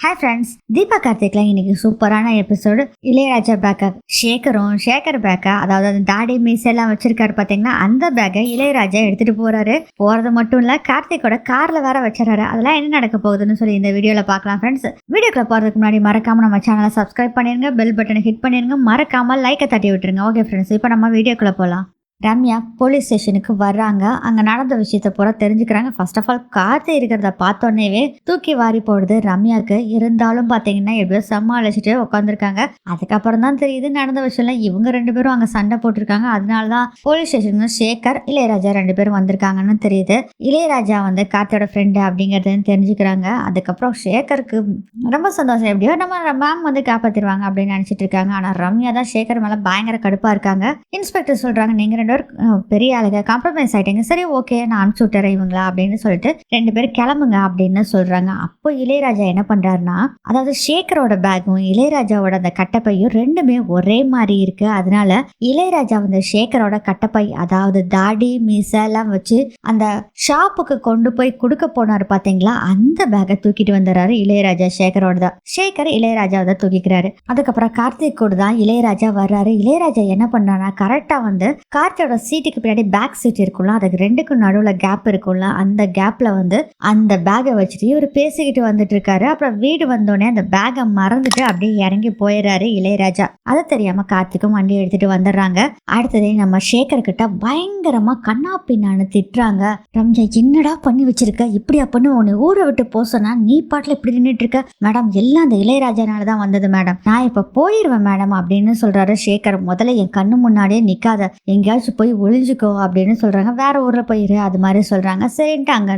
Hi friends Deepa கார்த்திக்ல இன்னைக்கு சூப்பரான episode Ilaiyaraaja பேக்கை ஷேக்கரும் ஷேக்கர் பேக்கை அதாவது அந்த தாடி மீசெல்லாம் வச்சிருக்காரு பார்த்தீங்கன்னா அந்த பேக்கை இளையராஜா எடுத்துட்டு போறாரு. போறது மட்டும் இல்ல கார்த்திகோட கார்ல வேற வச்சிடறாரு. அதெல்லாம் என்ன நடக்க போகுதுன்னு சொல்லி இந்த வீடியோல பார்க்கலாம் ஃப்ரெண்ட்ஸ் வீடியோக்குள்ள போறதுக்கு முன்னாடி மறக்காம நம்ம சேனலை சப்ஸ்கிரைப் பண்ணிருங்க பெல் பட்டனை ஹிட் பண்ணிருங்க. மறக்காம லைக்கை தட்டி விட்டுருங்க. ஓகே ஃப்ரெண்ட்ஸ் இப்போ நம்ம வீடியோக்குள்ள போகலாம் ரம்யா போலீஸ் ஸ்டேஷனுக்கு வர்றாங்க. அங்கே நடந்த விஷயத்த பூரா தெரிஞ்சுக்கிறாங்க. ஃபர்ஸ்ட் ஆஃப் ஆல் கார்த்தி இருக்கிறத பார்த்தோன்னேவே தூக்கி வாரி போடுது ரம்யாவுக்கு. இருந்தாலும் பார்த்தீங்கன்னா எப்படியோ சமாளிச்சுட்டு உட்காந்துருக்காங்க அதுக்கப்புறம் தான் தெரியுது நடந்த விஷயம்லாம் இவங்க ரெண்டு பேரும் அங்கே சண்டை போட்டிருக்காங்க. அதனால தான் போலீஸ் ஸ்டேஷனுக்கு சேகர் இளையராஜா ரெண்டு பேரும் வந்திருக்காங்கன்னு தெரியுது. இளையராஜா வந்து கார்த்தியோட ஃப்ரெண்டு அப்படிங்கிறதையும் தெரிஞ்சுக்கிறாங்க. அதுக்கப்புறம் சேகருக்கு ரொம்ப சந்தோஷம். எப்படியோ நம்ம மேம் வந்து காப்பாற்றிடுவாங்க அப்படின்னு நினச்சிட்டு இருக்காங்க. ஆனால் ரம்யா தான் சேகர் மேலே பயங்கர கடுப்பாக இருக்காங்க. இன்ஸ்பெக்டர் சொல்கிறாங்க நீங்கள் ரெண்டு பேரும் பெரிய ஆளுங்க காம்ப்ரமைஸ் ஆகிட்டேங்க சரி ஓகே நான் அனுப்பிச்சு விட்டுறேன் இவங்களா அப்படின்னு சொல்லிட்டு ரெண்டு பேரும் கிளம்புங்க அப்படின்னு சொல்கிறாங்க அப்போ இளையராஜா என்ன பண்ணுறாருன்னா அதாவது ஷேக்கரோட பேக்கும் இளையராஜாவோட அந்த கட்டப்பையும் ரெண்டுமே ஒரே மாதிரி இருக்குது அதனால இளையராஜா வந்து ஷேக்கரோட கட்டப்பை அதாவது தாடி மீசெல்லாம் வச்சு அந்த ஷாப்புக்கு கொண்டு போய் கொடுக்க போனார் பார்த்தீங்களா அந்த பேக்கை தூக்கிட்டு வந்துடுறாரு இளையராஜா ஷேகரோட தான் ஷேகர் இளையராஜாவை தான் தூக்கிக்கிறாரு. அதுக்கப்புறம் கார்த்திக் கூட தான் இளையராஜா வர்றாரு. இளையராஜா என்ன பண்ணுறாருன்னா கரெக்டாக வந்து கார்த்தியோட சீட்டுக்கு பின்னாடி பேக் சீட் இருக்கும்ல அதுக்கு ரெண்டுக்கும் நடுவுல கேப் இருக்கும்ல அந்த கேப்ல வந்து அந்த பேக்கை வச்சுட்டு இவர் பேசிக்கிட்டு வந்துட்டு இருக்காரு. அப்புறம் வீடு வந்தோடனே அந்த பேக்கை மறந்துட்டு அப்படியே இறங்கி போயிடுறாரு இளையராஜா. அது தெரியாம கார்த்திக்கும் வண்டி எடுத்துட்டு வந்துடுறாங்க. அடுத்ததே நம்ம சேகர் கிட்ட பயங்கரமா கண்ணா பின்னான்னு திட்டுறாங்க. ரம்ஜா என்னடா பண்ணி வச்சிருக்க? இப்படியா பண்ணு? உன்னை ஊரை விட்டு போக சொன்னா நீ பாட்டில் இப்படி நின்றுட்டு இருக்க? மேடம் எல்லாம் அந்த இளையராஜானால தான் வந்தது மேடம். நான் இப்ப போயிடுவேன் மேடம் அப்படின்னு சொல்றாரு சேகர். முதல்ல என் கண்ணு முன்னாடியே நிக்காத. எங்கேயாச்சும் போய் ஒளிஞ்சுக்கோ அப்படின்னு சொல்றாங்க. வேற ஊர்ல போயிரு அது மாதிரி சொல்றாங்க. சரின்ட்டு அங்க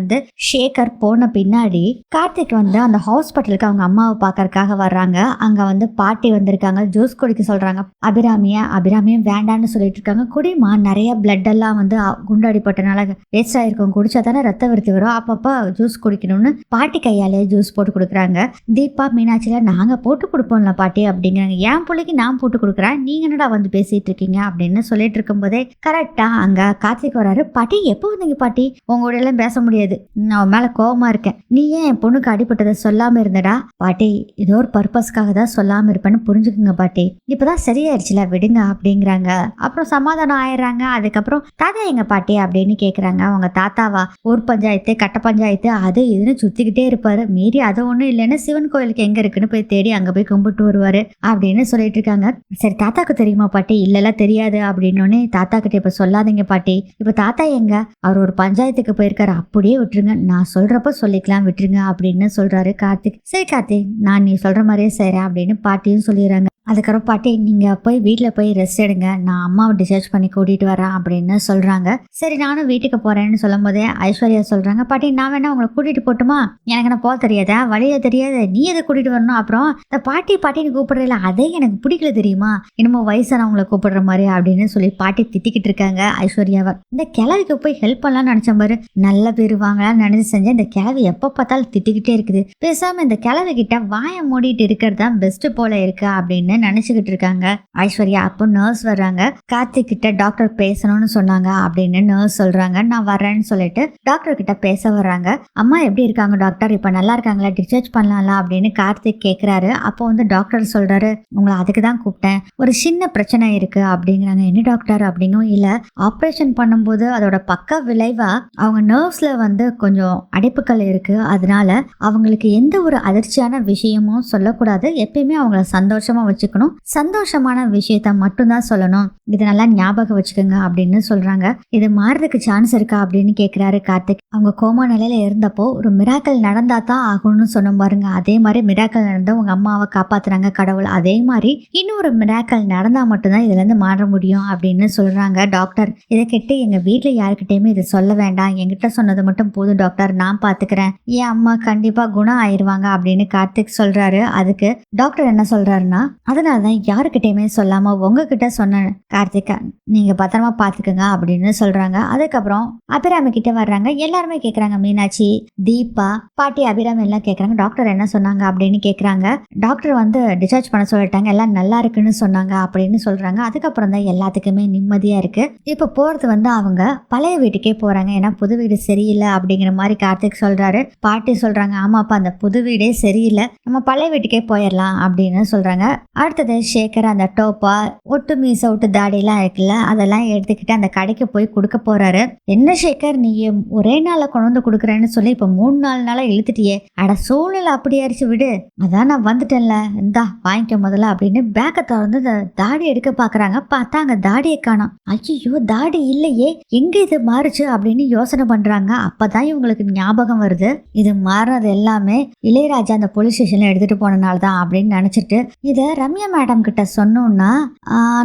ஷேகர் போன பின்னாடி கார்த்திக் வந்து அந்த ஹாஸ்பிட்டலுக்கு அவங்க அம்மாவை பார்க்கறக்காக வர்றாங்க. அங்க வந்து பாட்டி வந்திருக்காங்க. ஜூஸ் குடிக்க சொல்றாங்க. அபிராமிய அபிராமியும் வேண்டான்னு சொல்லிட்டு இருக்காங்க. குடிமா நிறைய பிளட் எல்லாம் வந்து குண்டாடிப்பட்டனால வேஸ்ட் ஆயிருக்கும். குடிச்சா தானே ரத்த விருத்தி வரும். அப்பப்போ ஜூஸ் குடிக்கணும்னு பாட்டி கையாலேயே ஜூஸ் போட்டு கொடுக்குறாங்க. தீபா மீனாட்சியில நாங்க போட்டு கொடுப்போம்ல பாட்டி அப்படிங்கிறாங்க. என் பிள்ளைக்கு நான் போட்டு கொடுக்குறேன். நீங்க என்னடா வந்து பேசிட்டு இருக்கீங்க? அப்படின்னு சொல்லிட்டு இருக்கும்போதே கரெக்டா அங்க கார்த்திக் வராரு. பாட்டி எப்போ வந்தீங்க பாட்டி? உங்களோட எல்லாம் பேச முடியாது. நான் அவன் மேல கோவமா இருக்கேன். நீ ஏன் என் பொண்ணுக்கு அடிபட்டதை சொல்லாம இருந்தடா? பாட்டி ஏதோ ஒரு பர்பஸ்க்காக தான் சொல்லாம இருப்பேன்னு புரிஞ்சுக்குங்க பாட்டி. இப்பதான் சரியாயிருச்சுல விடுங்க அப்படிங்கிறாங்க. அப்புறம் சமாதானம் ஆயிடுறாங்க. அதுக்கப்புறம் தாத்தா எங்க பாட்டி? அப்படின்னு கேக்குறாங்க. அவங்க தாத்தாவா? ஊர் பஞ்சாயத்து கட்ட பஞ்சாயத்து அது இதுன்னு சுத்திக்கிட்டே இருப்பாரு. மீறி அது ஒண்ணும் இல்லைன்னா சிவன் கோயிலுக்கு எங்க இருக்குன்னு போய் தேடி அங்க போய் கும்பிட்டு வருவாரு அப்படின்னு சொல்லிட்டு இருக்காங்க. சரி தாத்தாக்கு தெரியுமா பாட்டி? இல்லல தெரியாது அப்படின்னோடனே தாத்தா கிட்ட இப்ப சொல்லாதீங்க பாட்டி. இப்ப தாத்தா எங்க? அவர் ஒரு பஞ்சாயத்துக்கு போயிருக்காரு. அப்படியே விட்டுருங்க. நான் சொல்றப்ப சொல்லிக்கலாம் விட்டுருங்க அப்படின்னு சொல்றாரு கார்த்திக். சரி கார்த்திக் நான் நீ சொல்ற மாதிரியே செய்றேன் அப்படின்னு பாட்டியும் சொல்லிடுறாங்க. அதுக்கப்புறம் பாட்டி நீங்கள் போய் வீட்டில் போய் ரெஸ்ட் எடுங்க. நான் அம்மாவை டிஸ்சார்ஜ் பண்ணி கூட்டிகிட்டு வரேன் அப்படின்னு சொல்கிறாங்க சரி நானும் வீட்டுக்கு போகிறேன்னு சொல்லும் போதே ஐஸ்வர்யா சொல்கிறாங்க பாட்டி நான் வேணா உங்களை கூட்டிகிட்டு போட்டுமா? எனக்கு நான் போக தெரியாதா? வழிய தெரியாது. நீ எதை கூட்டிகிட்டு வரணும்? அப்புறம் இந்த பாட்டி பாட்டின்னு கூப்பிடுறதில்ல அதே எனக்கு பிடிக்கல தெரியுமா? என்னமோ வயசானவங்களை கூப்பிடுற மாதிரி அப்படின்னு சொல்லி பாட்டி திட்டிக்கிட்டு இருக்காங்க ஐஸ்வர்யாவை. இந்த கிழவிக்கு போய் ஹெல்ப் பண்ணலாம்னு நினச்ச பாரு. நல்ல பேர் வாங்கலாம்னு நினச்சி செஞ்சேன். இந்த கிழவி எப்போ பார்த்தாலும் திட்டிக்கிட்டே இருக்குது. பேசாமல் இந்த கிழவி கிட்ட வாயை மூடிட்டு இருக்கிறது தான் பெஸ்ட்டு போல இருக்கு அப்படின்னு நினைச்சுக்கிட்டு இருக்காங்க. ஐஸ்வர்யா அப்போ நர்ஸ் வர்றாங்க. கார்த்திக் கிட்ட டாக்டர் பேசணும்னு சொன்னாங்க அப்படின்னு நர்ஸ் சொல்றாங்க. நான் வரேன்னு சொல்லிட்டு டாக்டர் கிட்ட பேச வர்றாங்க. அம்மா எப்படி இருக்காங்க டாக்டர் இப்போ நல்லா இருக்காங்களா? டிஸ்சார்ஜ் பண்ணலாம்ல? அப்படின்னு கார்த்திக் கேட்குறாரு அப்போ வந்து டாக்டர் சொல்றாரு உங்களை அதுக்கு தான் கூப்பிட்டேன். ஒரு சின்ன பிரச்சனை இருக்கு. அப்படிங்கிறாங்க. என்ன டாக்டர் அப்படிங்கும் இல்லை. ஆப்ரேஷன் பண்ணும்போது அதோட பக்க விளைவா அவங்க நர்வ்ஸ்ல வந்து கொஞ்சம் அடைப்புகள் இருக்கு. அதனால அவங்களுக்கு எந்த ஒரு அதிர்ச்சியான விஷயமும் சொல்லக்கூடாது. எப்பயுமே அவங்கள சந்தோஷமா வச்சு வச்சுக்கணும் சந்தோஷமான விஷயத்த மட்டும்தான் சொல்லணும். இது நல்லா ஞாபகம் வச்சுக்கோங்க அப்படின்னு சொல்றாங்க. இது மாறுறதுக்கு சான்ஸ் இருக்கா அப்படின்னு கேட்குறாரு கார்த்திக். அவங்க கோமா நிலையில இருந்தப்போ ஒரு மிராக்கள் நடந்தா தான் ஆகணும்னு சொன்ன பாருங்க. அதே மாதிரி மிராக்கள் நடந்து உங்க அம்மாவை காப்பாத்துறாங்க கடவுள். அதே மாதிரி இன்னொரு மிராக்கள் நடந்தா மட்டும்தான் இதுல இருந்து மாற முடியும் அப்படின்னு சொல்றாங்க டாக்டர் இதை கேட்டு எங்க வீட்டுல யாருக்கிட்டயுமே இதை சொல்ல வேண்டாம். என்கிட்ட சொன்னது மட்டும் போதும் டாக்டர் நான் பாத்துக்கிறேன். என் அம்மா கண்டிப்பா குணம் ஆயிருவாங்க அப்படின்னு கார்த்திக் சொல்றாரு. அதுக்கு டாக்டர் என்ன சொல்றாருன்னா அதனால தான் யாருக்கிட்டையுமே சொல்லாம உங்ககிட்ட சொன்ன கார்த்திகா நீங்க பத்திரமா பாத்துக்கோங்க அப்படின்னு சொல்றாங்க. அதுக்கப்புறம் அபிராமி கிட்ட வர்றாங்க. எல்லாருமே கேக்குறாங்க மீனாட்சி தீபா பாட்டி அபிராமி எல்லாம் கேக்குறாங்க. டாக்டர் என்ன சொன்னாங்க? அப்படின்னு கேக்குறாங்க. டாக்டர் வந்து டிஸ்சார்ஜ் பண்ண சொல்லிட்டாங்க. எல்லாம் நல்லா இருக்குன்னு சொன்னாங்க அப்படின்னு சொல்றாங்க. அதுக்கப்புறம் தான் எல்லாத்துக்குமே நிம்மதியா இருக்கு. இப்ப போறது வந்து அவங்க பழைய வீட்டுக்கே போறாங்க. ஏன்னா புது வீடு சரியில்லை அப்படிங்கிற மாதிரி கார்த்திக் சொல்றாரு. பாட்டி சொல்றாங்க ஆமாப்பா அந்த புது வீடே சரியில்லை. நம்ம பழைய வீட்டுக்கே போயிடலாம் அப்படின்னு சொல்றாங்க. அடுத்தது சேகர் அந்த டோப்பா ஒட்டு மீச ஒட்டு தாடியெல்லாம் இருக்குல்ல அதெல்லாம் எடுத்துக்கிட்டு அந்த கடைக்கு போய் கொடுக்க போறாரு. என்ன சேகர் நீ ஒரே நாளில் கொண்டு வந்து கொடுக்குறேன்னு சொல்லி இப்ப மூணு நாலு நாளா இழுத்துட்டியே. அட சூழ்நிலை அப்படி அரிச்சு விடு. அதான் நான் வந்துட்டேன்ல. இந்தா வாங்கிக்க முதல்ல அப்படின்னு பேக்கை திறந்து இந்த தாடி எடுக்க பாக்குறாங்க. பார்த்தா அங்க தாடியை காணோம். ஐயோ தாடி இல்லையே. எங்க இது மாறுச்சு அப்படின்னு யோசனை பண்றாங்க. அப்பதான் இவங்களுக்கு ஞாபகம் வருது. இது மாறினது எல்லாமே இளையராஜா அந்த போலீஸ் ஸ்டேஷன்ல எடுத்துட்டு போனனால தான் அப்படின்னு நினைச்சிட்டு இதை ரம்யா மேடம் கிட்ட சொன்னோன்னா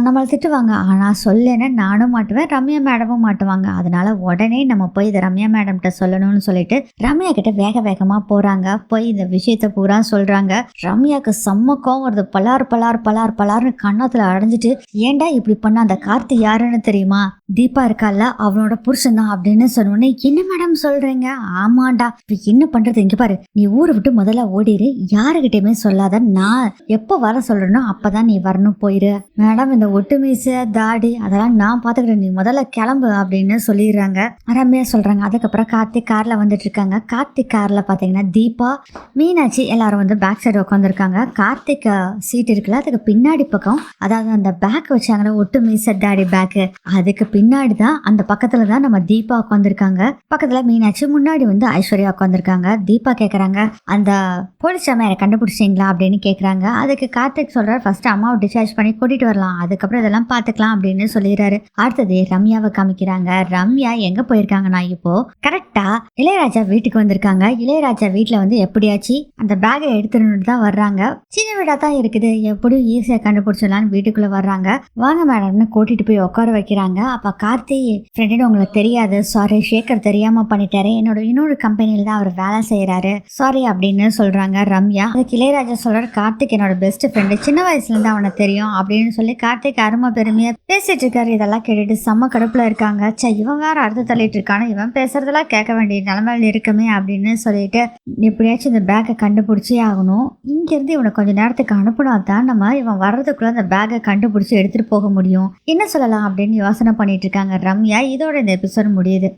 நம்மளை திட்டுவாங்க. ஆனா சொல்லேன்னு நானும் மாட்டுவேன் ரம்யா மேடமும் மாட்டுவாங்க. அதனால உடனே நம்ம போய் இதை ரம்யா மேடம்கிட்ட சொல்லணும்னு சொல்லிட்டு ரம்யா கிட்ட வேக வேகமா போறாங்க. போய் இந்த விஷயத்த பூரா சொல்றாங்க. ரம்யாக்கு செம்ம கோவம் வருது. பலார் பலார் பலார் பலார்னு கண்ணத்துல அடைஞ்சிட்டு ஏன்டா இப்படி பண்ண? அந்த கார்த்தி யாருன்னு தெரியுமா? தீபா இருக்கால அவனோட புருஷன் தான் அப்படின்னு சொன்னோடனே என்ன மேடம் சொல்றீங்க? ஆமாண்டா. இப்போ என்ன பண்றது? இங்கே பாரு. நீ ஊரை விட்டு முதல்ல ஓடிடு யாருக்கிட்டையுமே சொல்லாத. நான் எப்போ வர பண்ணணும் அப்போ தான் நீ வரணும் போயிரு. மேடம் இந்த ஒட்டுமீசை தாடி அதெல்லாம் நான் பார்த்துக்கிறேன். நீ முதல்ல கிளம்பு அப்படின்னு சொல்லிடுறாங்க. ரம்யா சொல்கிறாங்க அதுக்கப்புறம் கார்த்திக் காரில் வந்துட்டு இருக்காங்க கார்த்திக் காரில் பார்த்தீங்கன்னா தீபா மீனாட்சி எல்லாரும் வந்து பேக் சைடு உட்காந்துருக்காங்க கார்த்திக் சீட் இருக்குல்ல அதுக்கு பின்னாடி பக்கம் அதாவது அந்த பேக் வச்சாங்களே ஒட்டு மீச தாடி பேக்கு அதுக்கு பின்னாடி தான் அந்த பக்கத்தில் தான் நம்ம தீபா உட்காந்துருக்காங்க பக்கத்தில் மீனாட்சி முன்னாடி வந்து ஐஸ்வர்யா உட்காந்துருக்காங்க தீபா கேட்குறாங்க அந்த போலீஸ் அம்மா கண்டுபிடிச்சிங்களா அப்படின்னு கேட்குறாங்க அதுக்கு கார்த்திக் சொல்றாரு. ஃபர்ஸ்ட் அம்மாவை டிஸ்சார்ஜ் பண்ணி கூட்டிட்டு வரலாம். அதுக்கப்புறம் இதெல்லாம் பாத்துக்கலாம் அப்படின்னு சொல்லிடுறாரு. அடுத்தது ரம்யாவை காமிக்கிறாங்க. ரம்யா எங்க போயிருக்காங்கன்னா இப்போ கரெக்டா இளையராஜா வீட்டுக்கு வந்திருக்காங்க. இளையராஜா வீட்டில் வந்து எப்படியாச்சு அந்த பேகை எடுத்துட்டு தான் வர்றாங்க. சின்ன வீடாக தான் இருக்குது. எப்படியும் ஈஸியா கண்டுபிடிச்சிடலான்னு வீட்டுக்குள்ள வர்றாங்க. வாங்க மேடம்னு கூட்டிட்டு போய் உட்கார வைக்கிறாங்க. அப்ப கார்த்தி ஃப்ரெண்டு உங்களுக்கு தெரியாது. சாரி ஷேக்கர் தெரியாம பண்ணிட்டாரு. என்னோட இன்னொரு கம்பெனியில் தான் அவர் வேலை செய்யறாரு சாரி அப்படின்னு சொல்றாங்க ரம்யா. அதுக்கு இளையராஜா சொல்கிறார் கார்த்திக் என்னோட பெஸ்ட் ஃப்ரெண்டு சின்ன சின்ன வயசுலேருந்து அவனை தெரியும் அப்படின்னு சொல்லி கார்த்திக் அருமை பெருமையாக பேசிட்டு இருக்காரு. இதெல்லாம் கேட்டுட்டு செம்ம கடுப்பில் இருக்காங்க. சே இவன் வேற அறுத்து தள்ளிட்டு இருக்கானு. இவன் பேசுறதெல்லாம் கேட்க வேண்டிய நிலைமையில் இருக்குமே அப்படின்னு சொல்லிட்டு எப்படியாச்சும் இந்த பேக்கை கண்டுபிடிச்சே ஆகணும். இங்கேருந்து இவனை கொஞ்சம் நேரத்துக்கு அனுப்பினா தான் நம்ம இவன் வர்றதுக்குள்ள அந்த பேக்கை கண்டுபிடிச்சி எடுத்துட்டு போக முடியும். என்ன சொல்லலாம் அப்படின்னு யோசனை பண்ணிட்டு இருக்காங்க ரம்யா. இதோட இந்த எபிசோட் முடியுது.